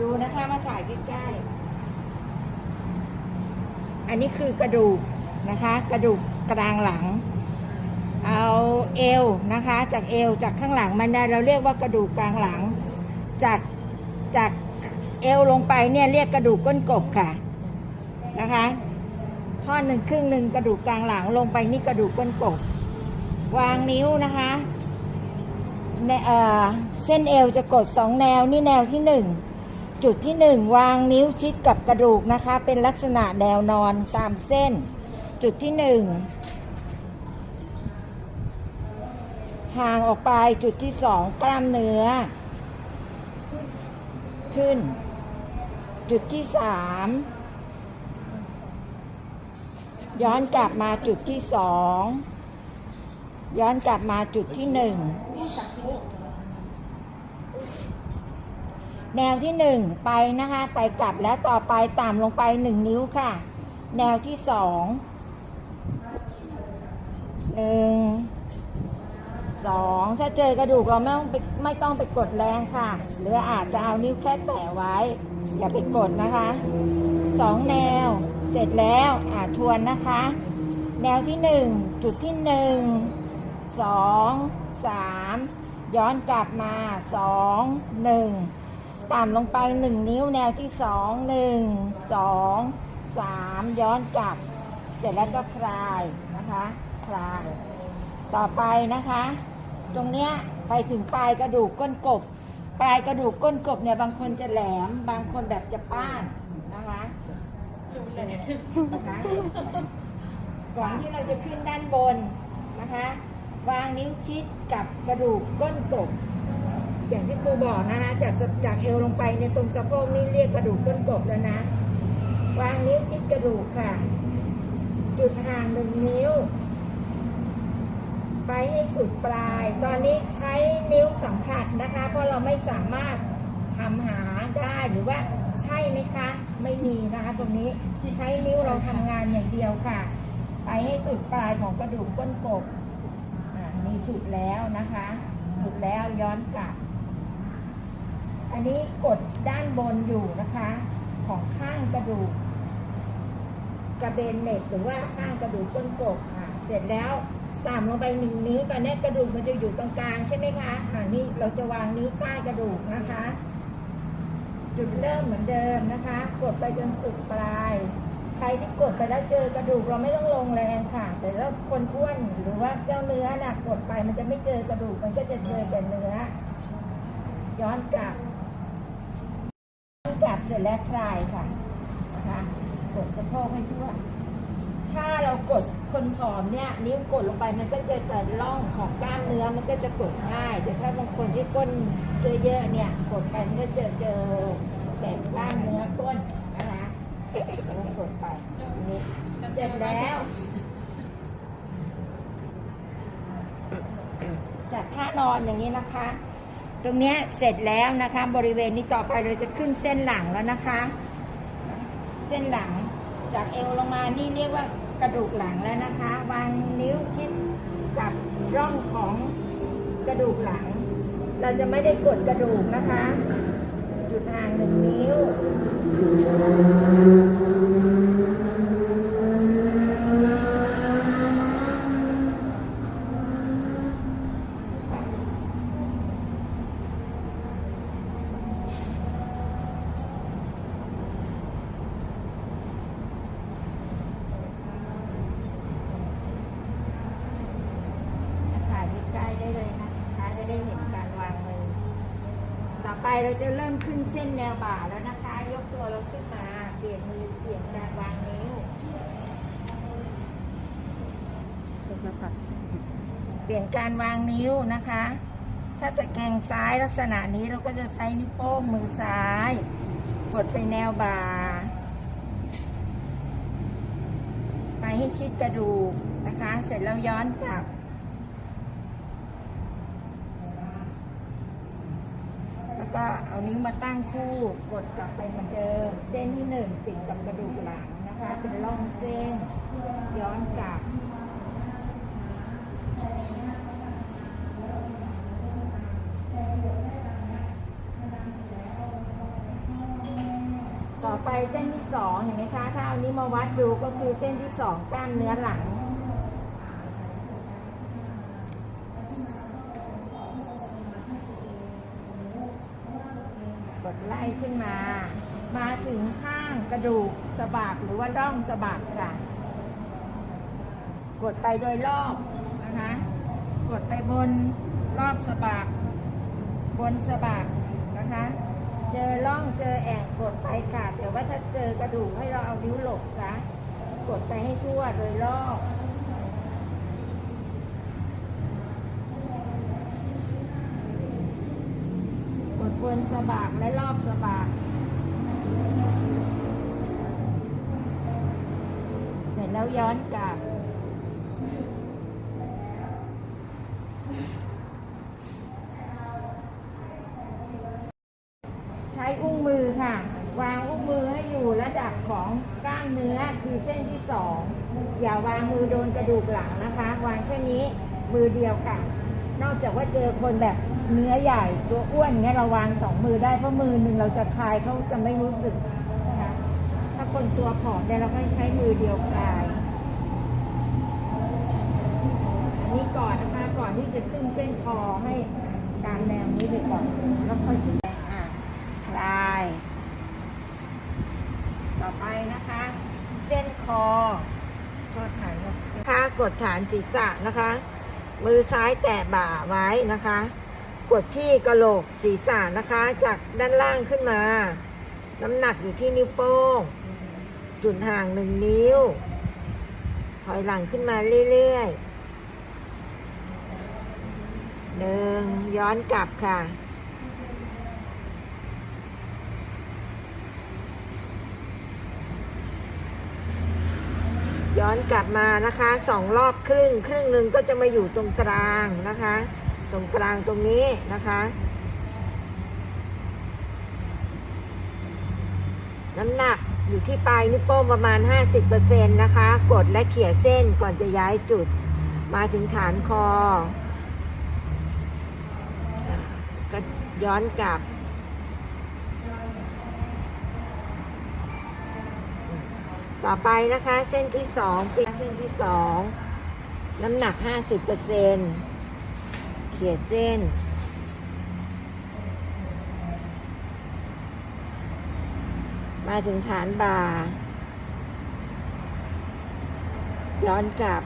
ดูนะคะมาถ่ายใกล้ๆอันนี้คือกระดูกนะคะ กระดูกกลางหลัง เอาเอวนะคะ จากเอวจากข้างหลังมันได้เราเรียกว่ากระดูกกลางหลัง จากจากเอวลงไปเนี่ยเรียกกระดูกก้นกบค่ะนะคะท่อนหนึ่งครึ่งหนึ่งกระดูกกลางหลังลงไปนี่กระดูกก้นกบ วางนิ้วนะคะเเส้นเอวจะกดสองแนวนี่แนวที่หนึ่ง จุดที่ 1 วางนิ้วชิดกับกระดูกนะคะ เป็นลักษณะแนวนอนตามเส้น จุดที่ 1 ห่างออกไปจุดที่ 2 กล้ามเนื้อ ขึ้น จุดที่ 3 ย้อนกลับมาจุดที่ 2 ย้อนกลับมาจุดที่ 1 แนวที่หนึ่งไปนะคะ ไปกลับแล้วต่อไปต่ำลงไปหนึ่งนิ้วค่ะ แนวที่สองหนึ่งสองถ้าเจอกระดูกเราไม่ต้องไปไม่ต้องไปกดแรงค่ะ หรืออาจจะเอานิ้วแค่แตะไว้ อย่าไปกดนะคะสองแนวเสร็จแล้วอ่าทวนนะคะ แนวที่หนึ่งจุดที่หนึ่งสองสามย้อนกลับมาสองหนึ่ง ต่ำลงไปหนึ่งนิ้วแนวที่สองหนึ่งสองสามย้อนกลับ เสร็จแล้วก็คลายนะคะ คลาย ต่อไปนะคะ ตรงเนี้ยไปถึงปลายกระดูกก้นกบ ปลายกระดูกก้นกบเนี่ยบางคนจะแหลม บางคนแบบจะป้านนะคะนะคะก่อนที่เราจะขึ้นด้านบนนะคะ วางนิ้วชิดกับกระดูกก้นกบ อย่างที่ครูบอกนะคะจากจากเอวลงไปในยตรงสะโพกนี่เรียกกระดูกก้นกบแล้วนะ วางนิ้วชิดกระดูกค่ะ จุดห่างหนึ่งนิ้ว ไปให้สุดปลาย ตอนนี้ใช้นิ้วสัมผัสนะคะ เพราะเราไม่สามารถทำหาได้หรือว่าใช่ไหมคะ ไม่มีนะคะตรงนี้ใช้นิ้วเราทำงานอย่างเดียวค่ะ ไปให้สุดปลายของกระดูกก้นกบอ่ามีสุดแล้วนะคะ สุดแล้วย้อนกลับ อันนี้กดด้านบนอยู่นะคะ ของข้างกระดูกกระเบนเน็ตหรือว่าข้างกระดูกก้นกบอะ เสร็จแล้วต่ำลงไปหนึ่งนิ้วตอนนี้กระดูกมันจะอยู่ตรงกลางใช่ไหมคะอ่านี่เราจะวางนิ้วใต้กระดูกนะคะจุดเริ่มเหมือนเดิมนะคะ กดไปจนสุดปลาย ใครที่กดไปแล้วเจอกระดูกเราไม่ต้องลงแรงค่ะ แต่ถ้าคนอ้วนหรือว่าเจ้าเนื้อน่ะกดไปมันจะไม่เจอกระดูกมันก็จะเจอแต่เนื้อ ย้อนกลับ นกลับเสร็จแล้วคลายค่ะนะคะกดสะโพกให้ทั่ว ถ้าเรากดคนผอมเนี่ยนิ้วกดลงไปมันก็จะแต่ร่องของกล้ามเนื้อมันก็จะกดง่าย แต่ถ้าบางคนที่ก้นเยอะๆเนี่ยกดไปมันก็จะเจอแต่กล้ามเนื้อก้นนะคะกดไปนี่เสร็จแล้วจากท่านอนอย่างนี้นะคะ ตรงนี้เสร็จแล้วนะคะ บริเวณนี้ต่อไปเราจะขึ้นเส้นหลังแล้วนะคะ เส้นหลังจากเอวลงมานี่เรียกว่ากระดูกหลังแล้วนะคะ วางนิ้วชิดกับร่องของกระดูกหลัง เราจะไม่ได้กดกระดูกนะคะจุดห่างหนึ่งนิ้ว ถ่ายใกล้ๆได้เลยนะคะจะได้เห็นการวางมือ ต่อไป เราจะเริ่มขึ้นเส้นแนวบ่าแล้วนะคะ ยกตัวเราขึ้นมา เปลี่ยนมือเปลี่ยนการวางนิ้วเปลี่ยนการวางนิ้วนะคะ ถ้าตะแคงซ้ายลักษณะนี้เราก็จะใช้นิ้วโป้งมือซ้าย กดไปแนวบ่า ไปให้ชิดกระดูกนะคะ เสร็จแล้วย้อนกลับ แล้วก็เอานิ้วมาตั้งคู่กดกลับไปเหมือนเดิม เส้นที่หนึ่งติดกับกระดูกหลังนะคะ เป็นร่องเส้น ย้อนกลับ ต่อไปเส้นที่สองเห็นไหมคะ ถ้าเอานี้มาวัดดูก็คือเส้นที่สองกล้ามเนื้อหลัง ก ดไล่ขึ้นมา มาถึงข้างกระดูกสะบักหรือว่าร่องสะบักค่ะ กดไปโดยรอบนะคะ กดไปบนรอบสะบัก บนสะบักนะคะ เจอร่องเจอแอ่งกดไปค่ะแต่ว่าถ้าเจอกระดูกให้เราเอานิ้วหลบซะ กดไปให้ทั่วโดยรอบ บนสะบักและรอบสะบักเสร็จแล้วย้อนกลับ ใช้อุ้งมือค่ะ วางอุ้งมือให้อยู่ระดับของกล้ามเนื้อคือเส้นที่สอง อย่าวางมือโดนกระดูกหลังนะคะ วางแค่นี้มือเดียวค่ะ นอกจากว่าเจอคนแบบเนื้อใหญ่ตัวอ้วนเงี้ยเราวางสองมือได้เพราะมือหนึ่งเราจะคลายเขาจะไม่รู้สึกนะคะถ้าคนตัวผอมเนี่ยเราก็ใช้มือเดียวคลายอันนี้ก่อนนะคะก่อนที่จะขึ้นเส้นคอให้ตามแนวนี้ไปก่อนแล้วค่อยขึ้นไปอะคลาย ต่อไปนะคะ เส้นคอโทษฐานนะคะกดฐานศีรษะนะคะ มือซ้ายแตะบ่าไว้นะคะ กดที่กระโหลกศีรษะนะคะ จากด้านล่างขึ้นมา น้ำหนักอยู่ที่นิ้วโป้ง จุดห่างหนึ่งนิ้ว ถอยหลังขึ้นมาเรื่อยๆหนึ่งย้อนกลับค่ะ ย้อนกลับมานะคะสองรอบครึ่ง ครึ่งหนึ่งก็จะมาอยู่ตรงกลางนะคะ ตรงกลางตรงนี้นะคะ น้ำหนักอยู่ที่ปลายนิ้วโป้งประมาณ 50%นะคะ กดและเขี่ยเส้นก่อนจะย้ายจุด มาถึงฐานคอ ก็ย้อนกลับ ต่อไปนะคะ เส้นที่สองเป็นเส้นที่สองน้ำหนัก50%เซเขี่ยเส้น มาถึงฐานบ่า ย้อนกลับ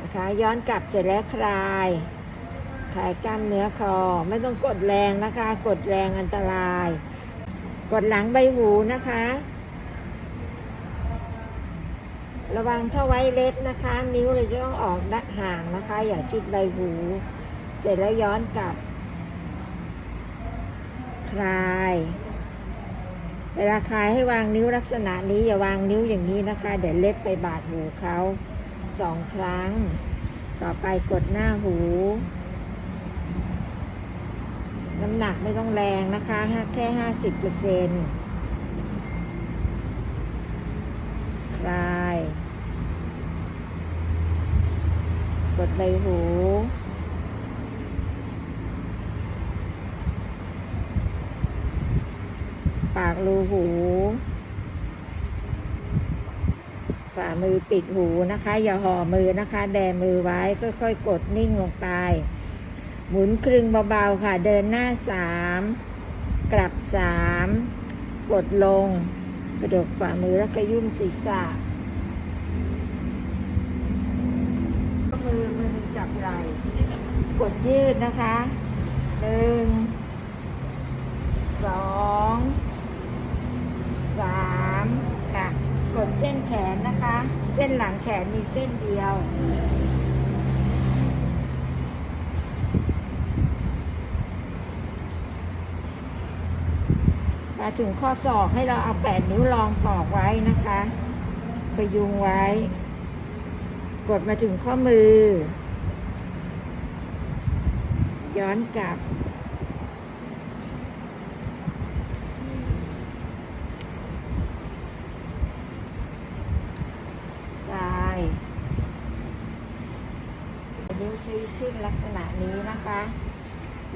นะคะ ย้อนกลับเสร็จแล้วคลายคลายกล้ามเนื้อคอ ไม่ต้องกดแรงนะคะ กดแรงอันตราย กดหลังใบหูนะคะ ระวังถ้าไว้เล็บนะคะ นิ้วเราจะต้องออกด้านห่างนะคะ อย่าชิดใบหู เสร็จแล้วย้อนกลับ คลาย เวลาคลายให้วางนิ้วลักษณะนี้ อย่าวางนิ้วอย่างนี้นะคะ เดี๋ยวเล็บไปบาดหูเขาสองครั้ง ต่อไปกดหน้าหู น้ำหนักไม่ต้องแรงนะคะ แค่ห้าสิบเปอร์เซ็นต์คลาย กดใบหูปากรูหู ฝ่ามือปิดหูนะคะ อย่าห่อมือนะคะ แบมือไว้ค่อยๆกดนิ่งลงไป หมุนครึ่งเบาๆค่ะ เดินหน้าสามกลับสามกดลง กระดกฝ่ามือแล้วก็ยุ่มศีรษะมือมือจับไหล่กดยืดนะคะหนึ่งสองสามค่ะ กดเส้นแขนนะคะ เส้นหลังแขนมีเส้นเดียว มาถึงข้อศอกให้เราเอาแปดนิ้วรองศอกไว้นะคะปยุงไว้ กดมาถึงข้อมือ ย้อนกลับกายนิ้วชี้ขึ้นลักษณะนี้นะคะ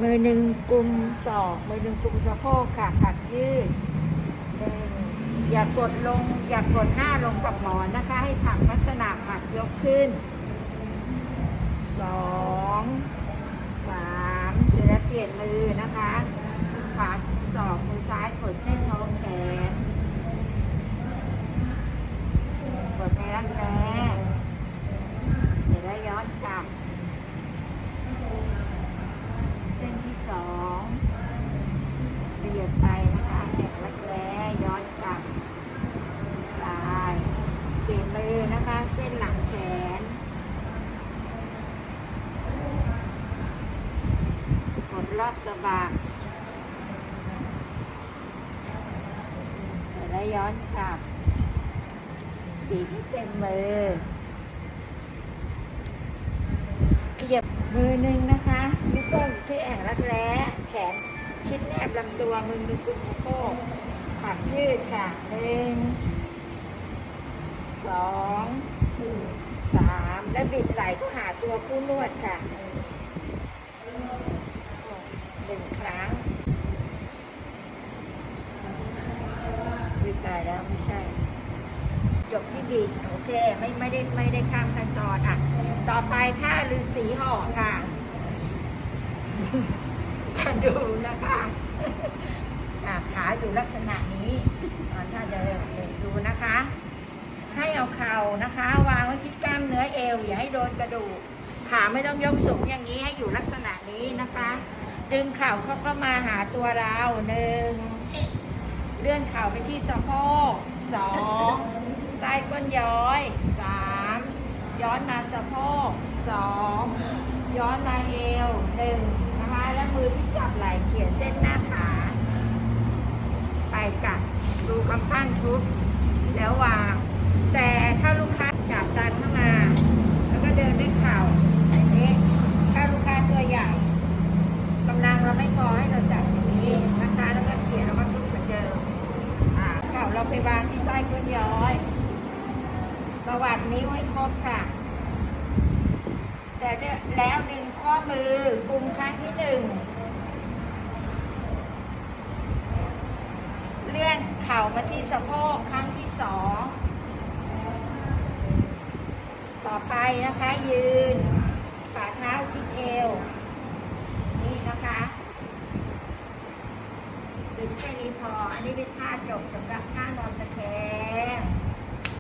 มือหนึ่งกุมศอกมือหนึ่งกุมสะโพกค่ะผักยืดอย่ากดลง อย่ากดหน้าลงกับหมอนนะคะ ให้ผักลักษณะผักยกขึ้นสองสามเสร็จแล้วเปลี่ยนมือนะคะขาศอกมือซ้ายกดเส้นท้องแขนกดในรักแร้เดี๋ยวแล้วย้อนกลับ เส้นที่สองเบียดไปนะคะแอบรักแร้ย้อนกลับลายเปลี่ยนมือนะคะ เส้นหลังแขนกดรอบสะบักเสร็จแล้วย้อนกลับบีบให้เต็มมือเหยียบมือหนึ่งนะคะ นิ้วโป้งอยู่ที่แอ่งรักแร้แขนชิดแนบลำตัวมือหนึ่งกุมสะโพกขับยืดค่ะหนึ่งสองสามและบิดไหล่ก็หาตัวผู้นวดค่ะหนึ่งครั้งบิดตายแล้วไม่ใช่ จบที่บิดโอเค ไม่ไม่ได้ไม่ได้ข้ามขั้นตอนอะ ต่อไปท่าฤาษีห่อค่ะ ดูนะคะขาอยู่ลักษณะนี้อะถ้าเดินดูนะคะ ให้เอาเข่านะคะ วางไว้ที่กล้ามเนื้อเอว อย่าให้โดนกระดูกขาไม่ต้องยกสูงอย่างนี้ให้อยู่ลักษณะนี้นะคะ ดึงเข่าเข้าเข้ามาหาตัวเราหนึ่งเลื่อนเข่าไปที่สะโพกสองใต้ก้นย้อยสามย้อนมาสะโพกสองย้อนมาเอวหนึ่ง แล้วมือที่จับไหล่เขี่ยเส้นหน้าขา ไปกัดดูกำปั้นทุบแล้ววาง แต่ถ้าลูกค้าจับดันเข้ามา แล้วก็เดินด้วยเข่าอย่างนี้ถ้าลูกค้าตัวใหญ่ กำลังเราไม่พอให้เราจับอย่างนี้นะคะ แล้วก็เขียนแล้วก็ทุบกระเชิงอ่าเข่าเราไปวางที่ใต้ก้นย้อยประวัตินิ้วให้ครบค่ะแต่แล้วดึงข้อมือกุมครั้งที่หนึ่งเลื่อนเข่ามาที่สะโพกครั้งที่สองต่อไปนะคะยืนฝ่าเท้าชิดเอว นี่นะคะดึงแค่นี้พอ อันนี้เป็นท่าจบสำหรับท่านอนตะแคง